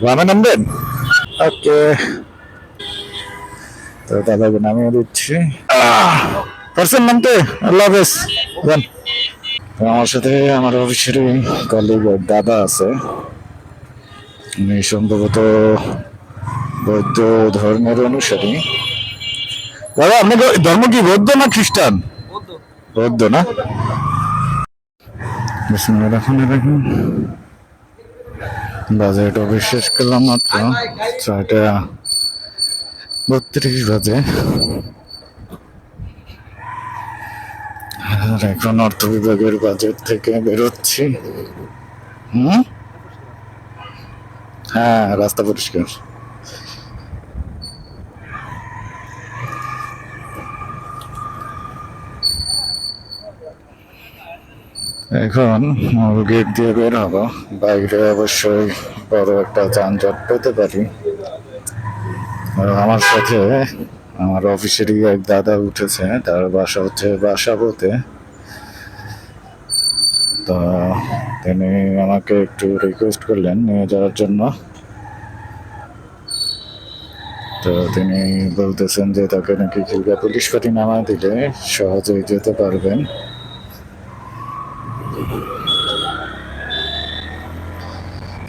গ্রামে নামবেন ওকে তো দাদাকে নামিয়ে দিচ্ছি পারছেন নামতে আল্লাহ হাফেজ যান আমার সাথে আমার অফিসেরই কলিগ দাদা আছে। উনি সম্ভবত বৌদ্ধ ধর্মের অনুসারী। দাদা আপনাদের ধর্ম কি বৌদ্ধ না খ্রিস্টান? বৌদ্ধ না? বিসমিল্লাহির রহমানির রহিম। বাজেট অফিস শেষ করলাম মাত্র। ছয়টা বত্রিশ বাজে। আর এখন অর্থ বিভাগের বাজেট থেকে বেরোচ্ছি। হুম? হ্যাঁ রাস্তা পরিষ্কার। এখন গেট দিয়ে বের হব। বাইরে অবশ্যই বড় একটা যানজট পেতে পারি। আমার সাথে আমার অফিসেরই এক দাদা উঠেছে, তার বাসা হচ্ছে বাসাবোতে তো তিনি আমাকে একটু রিকোয়েস্ট করলেন নিয়ে যাওয়ার জন্য। তো তিনি বলতেছেন যে তাকে নাকি খিলগা পুলিশ পার্টি নামা দিলে সহজেই যেতে পারবেন।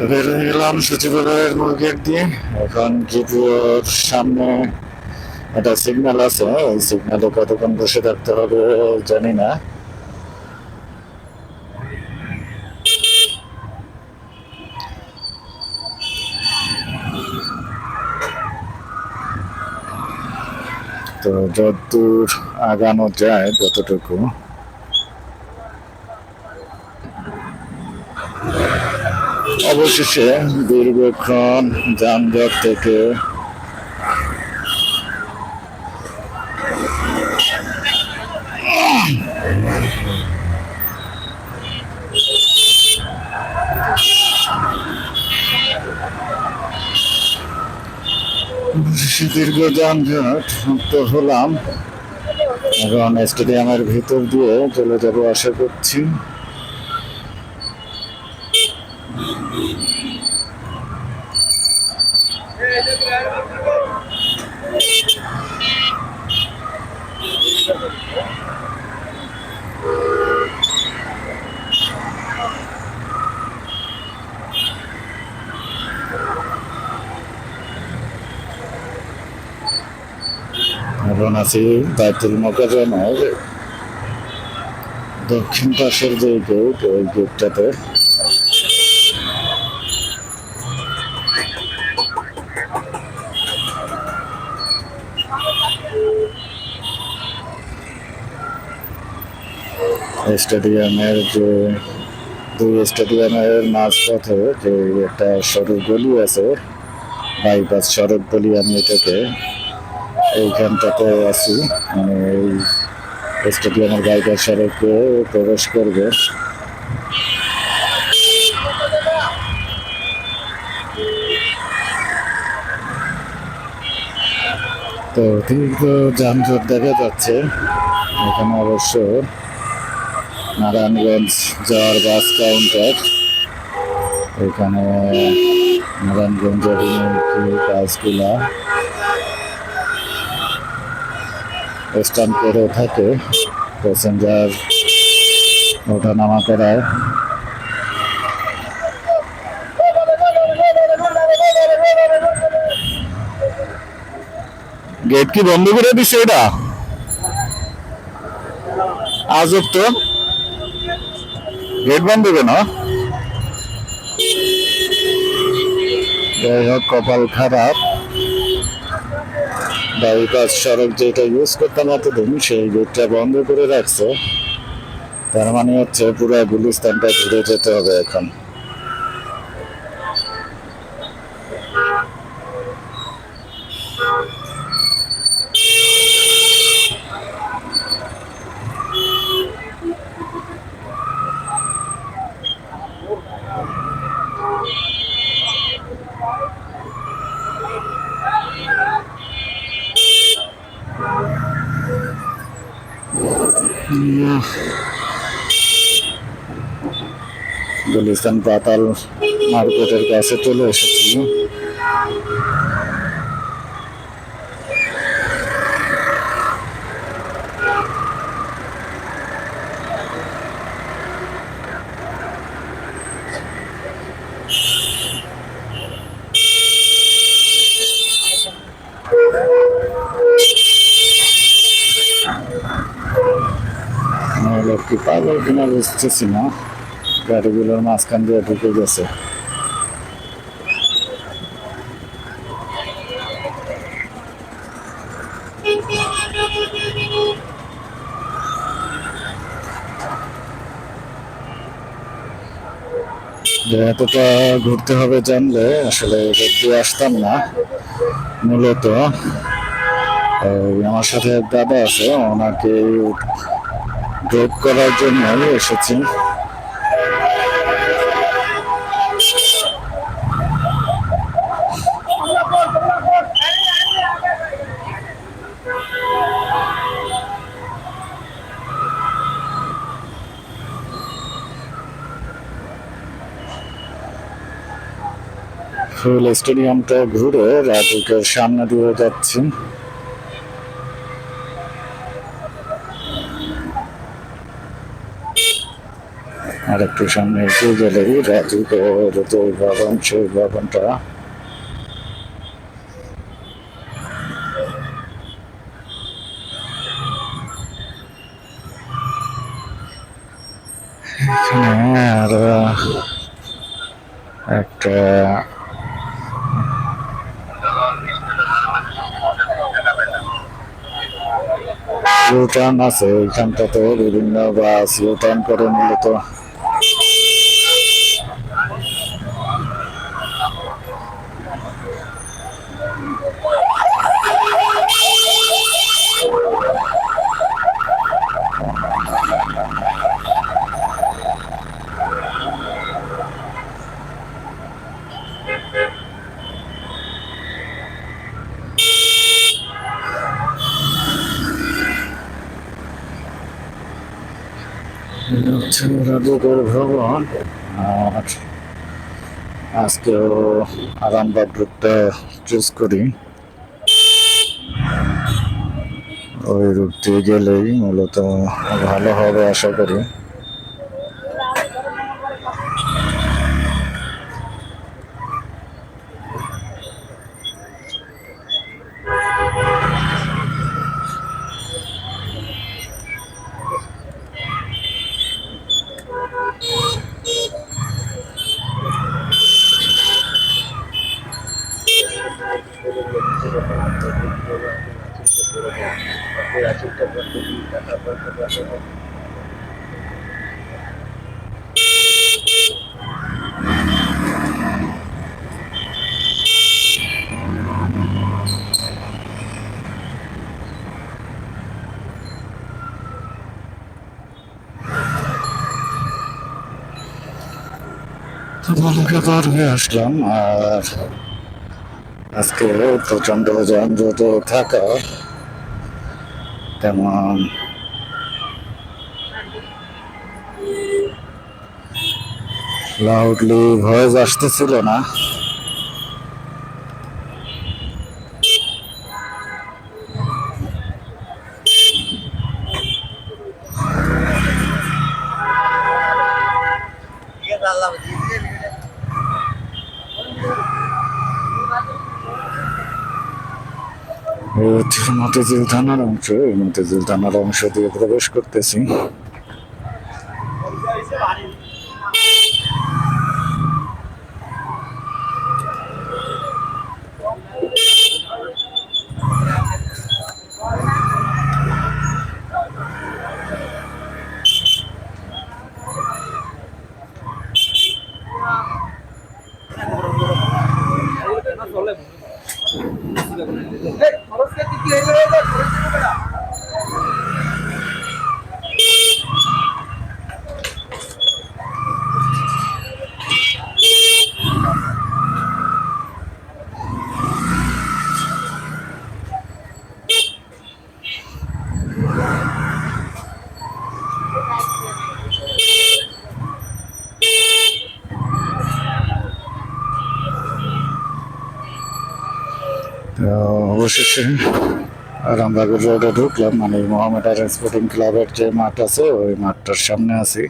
বের গেলাম সচিবালয়ের মূল গেট দিয়ে। এখন জিপিওর সামনে একটা সিগন্যাল আছে ওই সিগন্যালে কতক্ষণ বসে থাকতে হবে জানি না। তো যতদূর আগানো যায় ততটুকু। অবশেষে দীর্ঘক্ষণ যানজট থেকে দীর্ঘ যানজট মুক্ত হলাম। এখন স্টেডিয়ামের ভিতর দিয়ে চলে যাব, আশা করছি এখন আছি, বাইতুল মোকাররমের দক্ষিণ পাশের যে গেট, ওই গেটটাতে। স্টেডিয়ামের যে, দুই স্টেডিয়ামের মাঝপথে যে একটা সরু গলি আছে, বাইপাস সড়ক বলি আমি এটাকে এইখানটাতে আছি। মানে এই স্টেডিয়ামের বাইপাস সড়কে প্রবেশ করবে। তো দীর্ঘ যানজট দেখা যাচ্ছে। এখানে অবশ্য নারায়ণগঞ্জ যাওয়ার বাস কাউন্টার। এখানে নারায়ণগঞ্জের অভিমুখী বাসগুলা স্ট্যান্ড করে থাকে। প্যাসেঞ্জার ওঠানামা করায় গেট কি বন্ধ করে দিছে এটা? আজব তো। গেট বন্ধ কেন? যাই হোক, কপাল খারাপ। বাইপাস সড়ক যেটা ইউজ করতাম এতদিন, সেই গেটটা বন্ধ করে রাখছে। তার মানে হচ্ছে পুরো গুলিস্তানটা ঘুরে যেতে হবে এখন। গুলিস্তান পাতাল মার্কেটের কাছে চলে এসেছি। লোকটি পাগল কিনা বুঝতেছি না। গাড়িগুলোর মাঝখান দিয়ে ঢুকে গেছে। এতটা ঘুরতে হবে জানলে আসলে ঘুরতে আসতাম না, মূলত। আমার সাথে দাদা আছে, ওনাকে ড্রপ করার জন্য এসেছি। ফুল স্টেডিয়ামটা ঘুরে রাজুকের সামনে দিয়ে যাচ্ছি। আর একটু সামনে এগিয়ে গেলেই রাজুকের যে ভবন সেই ভবনটা আর একটা ইউটার্ন আছে এইখানটাতে বিভিন্ন বাস ইউটার্ন করে মূলত এটা হচ্ছে আর আজকেও আরামবাগ রুটটা চুজ করি। ওই রুট দিয়ে গেলেই মূলত ভালো হবে আশা করি। আসলাম আর আজকে প্রচণ্ড যানজট থাকা। তেমন। লাউডলি ভয়েস আসতেছিল না। হচ্ছে মতিঝিল থানার অংশ এই মতিঝিল থানার অংশ দিয়ে প্রবেশ করতেছি। Лишиться রামবাগের রোডে ঢুকলাম মানে মোহামেডান স্পোর্টিং ক্লাবের যে মাঠ আছে, ওই মাঠটার সামনে আছি।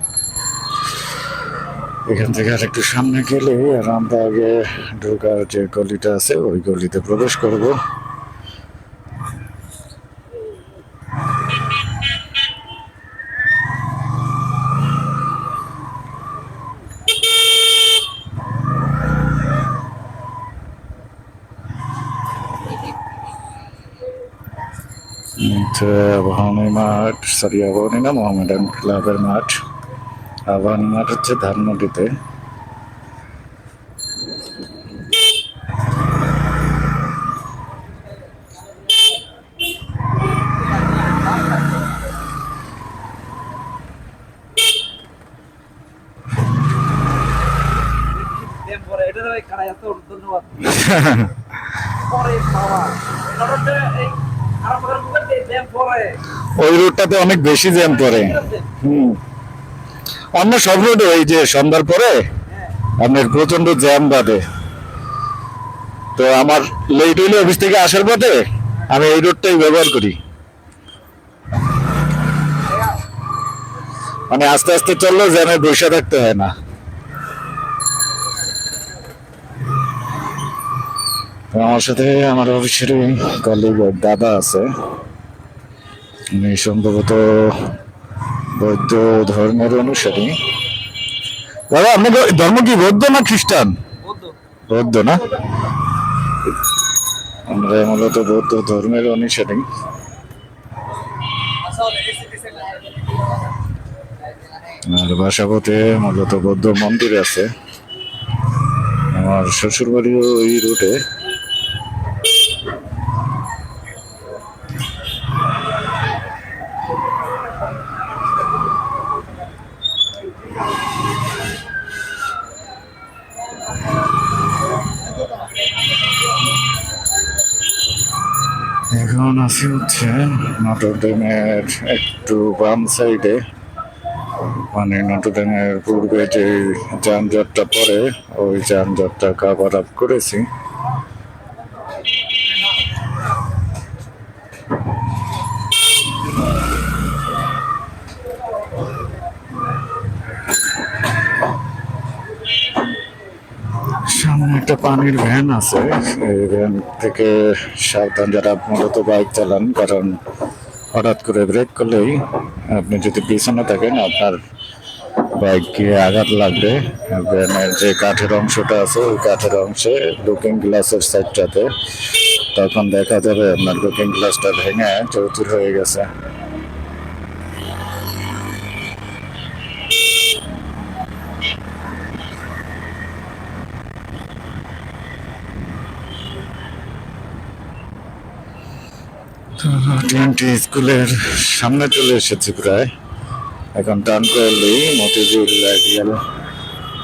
এখান থেকে আর একটু সামনে গেলে রামবাগে ঢোকার যে গলিটা আছে, ওই গলিতে প্রবেশ করব। আবাহনী মাঠ সরি আবাহনী না মোহামেডান ক্লাবের মাঠ আবাহনী মাঠ হচ্ছে ধানমন্ডিতে ধন্যবাদ ওই রোডটাতে অনেক বেশি জ্যাম পড়ে হুম। অন্য সব রোডে এই যে সন্ধ্যার পরে আপনার প্রচণ্ড জ্যাম বাঁধে। তো আমার লেট হইলে অফিস থেকে আসার পথে আমি এই রোডটাই ব্যবহার করি। মানে আস্তে আস্তে চললেও জ্যামে বসে থাকতে হয় না। আমার সাথে আমার অফিসের কলিগ দাদা আছে। উনি সম্ভবত বৌদ্ধ ধর্মের অনুসারী। দাদা আপনাদের ধর্ম কি বৌদ্ধ না খ্রিস্টান? বৌদ্ধ। না? আমরা মূলত বৌদ্ধ ধর্মের অনুসারী। আর বাসাপথে মূলত বৌদ্ধ মন্দির আছে। আমার শ্বশুর বাড়িও ওই রুটে এখন হচ্ছে নটর নটরডেমের একটু বাম সাইডে। মানে নটরডেমের পূর্বে যে যানজটটা পরে ওই যানজটটা কাভার আপ করেছি। একটা পানির ভ্যান আছে। এই ভ্যান থেকে সাবধান যারা মূলত বাইক চালান, কারণ হঠাৎ করে ব্রেক করলেই আপনি যদি পিছনে থাকেন, আপনার বাইকে আঘাত লাগবে। ভ্যানের যে কাঠের অংশটা আছে, ওই কাঠের অংশে লুকিং গ্লাসের সাইডটাতে তখন দেখা যাবে আপনার লুকিং গ্লাসটা ভেঙে চৌচুর হয়ে গেছে। টিএমটি স্কুলের সামনে চলে এসেছি প্রায়। এখন টান করলেই মতিঝিল আইডিয়াল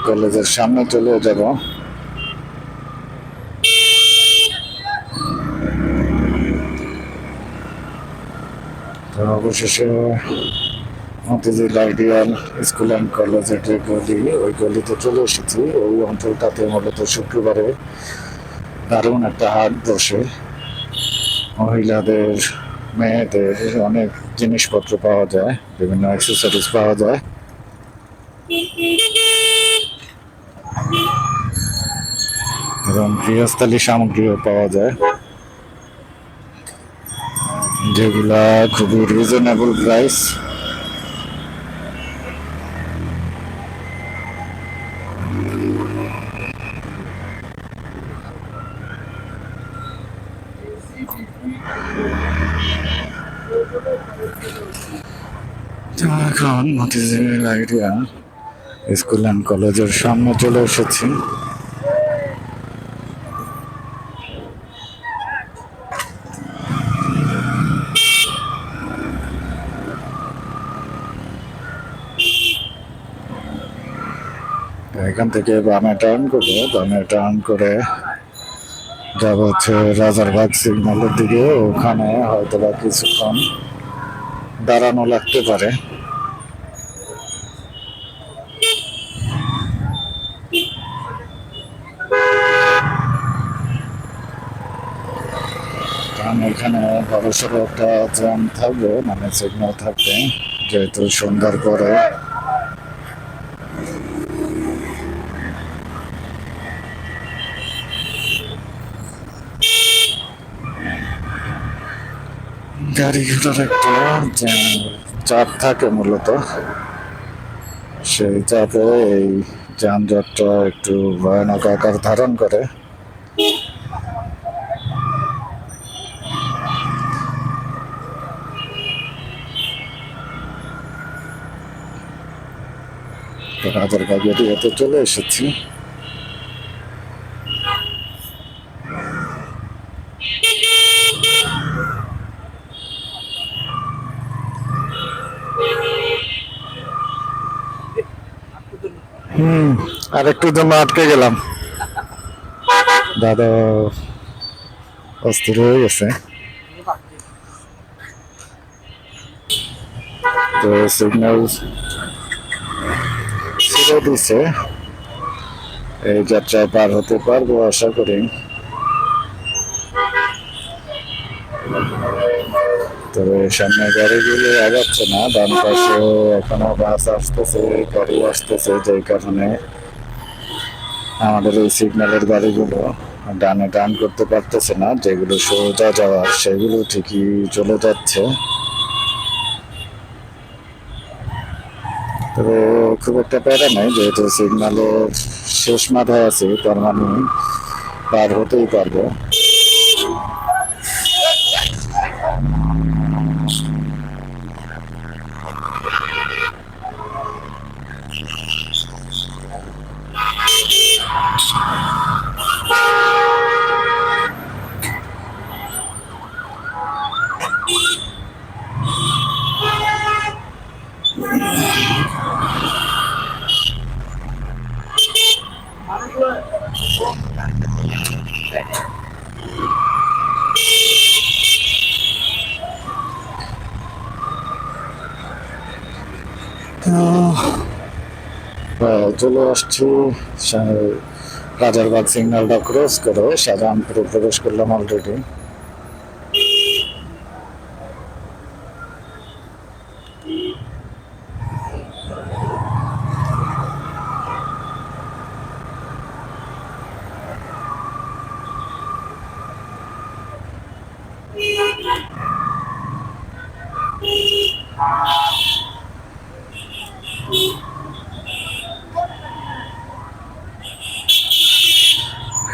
কলেজের সামনে চলে যাব। অবশেষে মতিঝিল আইডিয়াল স্কুল অ্যান্ড কলেজের যে গলি, ওই গলিতে চলে এসেছি। ওই অঞ্চলটাতে মূলত শুক্রবারে দারুণ একটা হাট বসে। মহিলাদের, মেয়েদের অনেক জিনিসপত্র পাওয়া যায়, বিভিন্ন অ্যাক্সেসরিজ পাওয়া যায়। এবং গৃহস্থালী সামগ্রীও পাওয়া যায়। যেগুলা খুবই রিজনেবল প্রাইস এখন মতিঝিল আইডিয়া স্কুল অ্যান্ড কলেজের সামনে চলে এসেছি। এখান থেকে বামে টার্ন করব বামে টার্ন করে যাব হচ্ছে রাজারবাগ সিগন্যালের দিকে। ওখানে হয়তো বা কিছুক্ষণ দাঁড়ানো লাগতে পারে এখানে বড়সড় একটা জ্যাম থাকবে মানে সিগন্যাল থাকবে, যেহেতু সন্ধ্যার পরে। গাড়ি ঘোড়ার একটা চাপ থাকে মূলত। সেই চাপে এই যানজটটা একটু ভয়ানক আকার ধারণ করে। তো হাজারগা এরিয়াতে চলে এসেছি। হুম, আর একটু জন্য আটকে গেলাম। দাদা অস্থির হয়ে গেছে। তো সিগন্যাল ছেড়ে দিছে। এই যাত্রায় পার হতে পারব আশা করি। তবে সামনে গাড়িগুলো আগাচ্ছে না, ডান পাশে এখনও বাস আসতেছে গাড়ি আসতেছে, যেই কারণে আমাদের এই সিগন্যালের গাড়িগুলো ডানে ডান করতে পারতেছে না, যেগুলো সোজা যাওয়ার, সেগুলো ঠিকই চলে যাচ্ছে। তবে খুব একটা প্যারা নেই, যেহেতু সিগনালের শেষ মাথায় আছে, তার মানে পার হতেই পারব। চলে আসছি। রাজারবাগ সিগন্যালটা ক্রস করে শাহজাহানপুরে প্রবেশ করলাম অলরেডি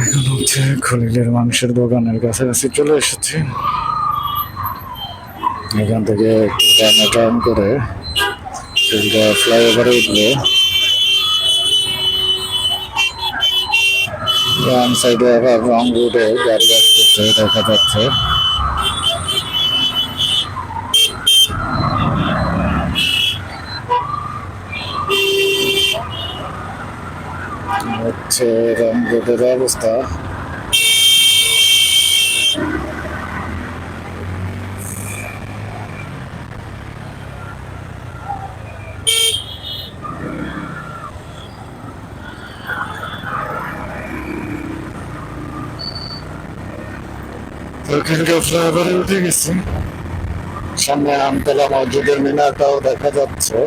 এখন হচ্ছে খলিলের মাংসের দোকানের কাছাকাছি চলে এসেছি। এখান থেকে একটু টার্ন করে সিলটা ফ্লাইওভারে উঠবো। ডান সাইডে আবার রং রুটে গাড়ি আসতেছে, দেখা যাচ্ছে। হচ্ছে রং রুটের অবস্থা ওখানকার ফ্লাইওভারে উঠে গেছি সামনে আমতলা মসজিদের মিনারটাও দেখা যাচ্ছে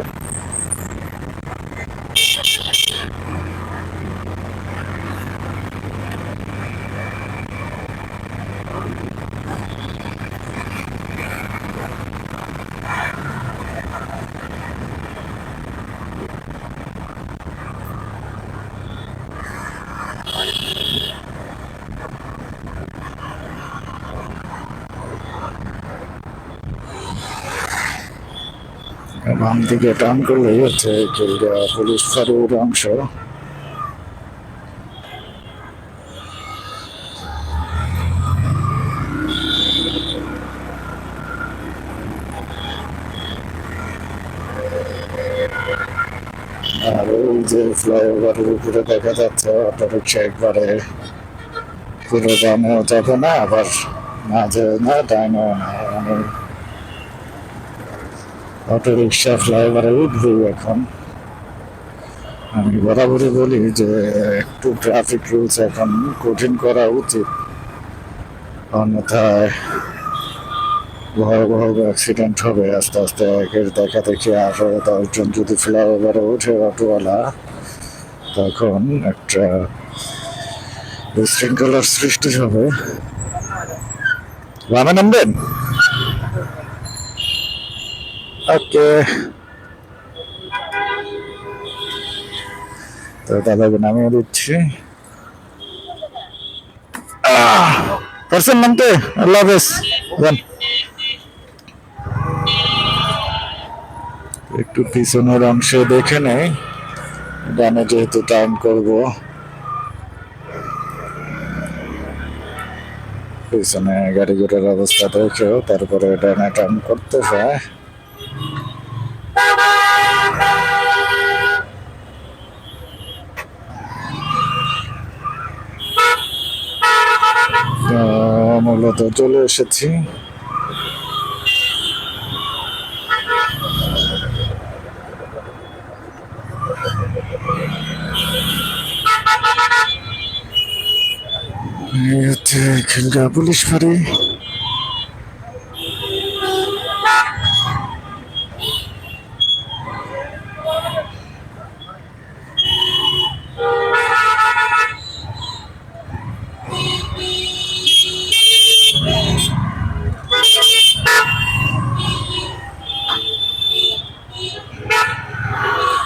বাম দিকে টান করলেই হচ্ছে পুলিশ ফাঁড়ির অংশ। আর ওই যে ফ্লাইওভারের উপরে দেখা যাচ্ছে অটো রিক্সা একবারে পুরো বামেও যাবে না, আবার মাঝে না ডাইনেও না অটো রিক্সা ফ্লাইওভারে উঠবেই এখন। আমি বরাবরই বলি যে, একটু ট্রাফিক রুলস এখন কঠিন করা উচিত। অন্যথায় ভয়াবহ অ্যাক্সিডেন্ট হবে। আস্তে আস্তে একের দেখা দেখি আরও দশজন যদি ফ্লাইওভারে ওঠে অটোওয়ালা, তখন একটা বিশৃঙ্খলার সৃষ্টি হবে। রামে নামবেন ওকে তো দাদাকে নামিয়ে দিচ্ছি। পারছেন নামতে? আল্লাহ হাফেজ। একটু পিছনের অংশে দেখে নেই। ডানে যেহেতু টাইম করব। পিছনে গাড়ি ঘোড়ার অবস্থা দেখেও তারপরে ডানে টার্ন করতে হয়। মূলত চলে এসেছি। এখানকার পুলিশ ফাঁড়ি।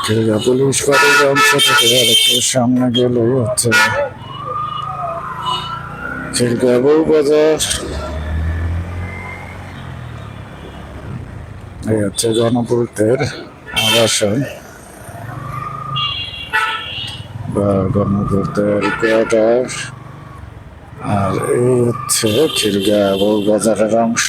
খিলগা পুলিশ অংশ থেকে সামনে গেলেই হচ্ছে বউ বাজার এই হচ্ছে গণপূর্তের আবাসন বা গণপূর্তের কোয়ার্টার। আর এই হচ্ছে খিলগা বউ বাজারের অংশ।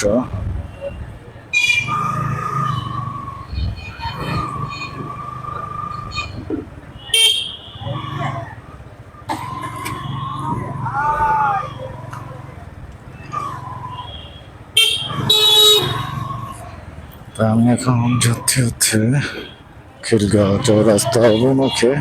আমি এখন যাচ্ছি হচ্ছে খিলগাঁও চৌরাস্তা অভিমুখে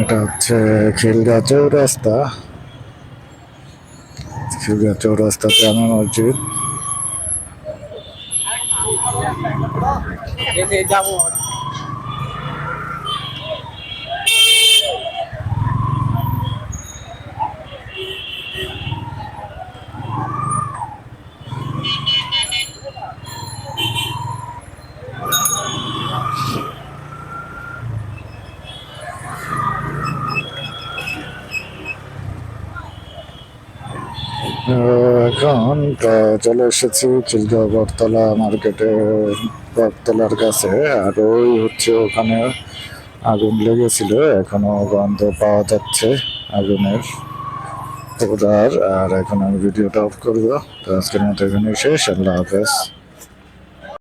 এটা হচ্ছে খিলগাঁও চৌরাস্তা খিলগাঁও চৌরাস্তা জামা মসজিদ। যাব এখন চলে এসেছি চিলগাঁও বটতলা মার্কেটে। বটতলার কাছে, আর ওই হচ্ছে ওখানে আগুন লেগেছিল, এখনও গন্ধ পাওয়া যাচ্ছে আগুনের আর এখন আমি ভিডিওটা অফ করব। তো আজকের মতো এখানে শেষ, আল্লাহ হাফেজ।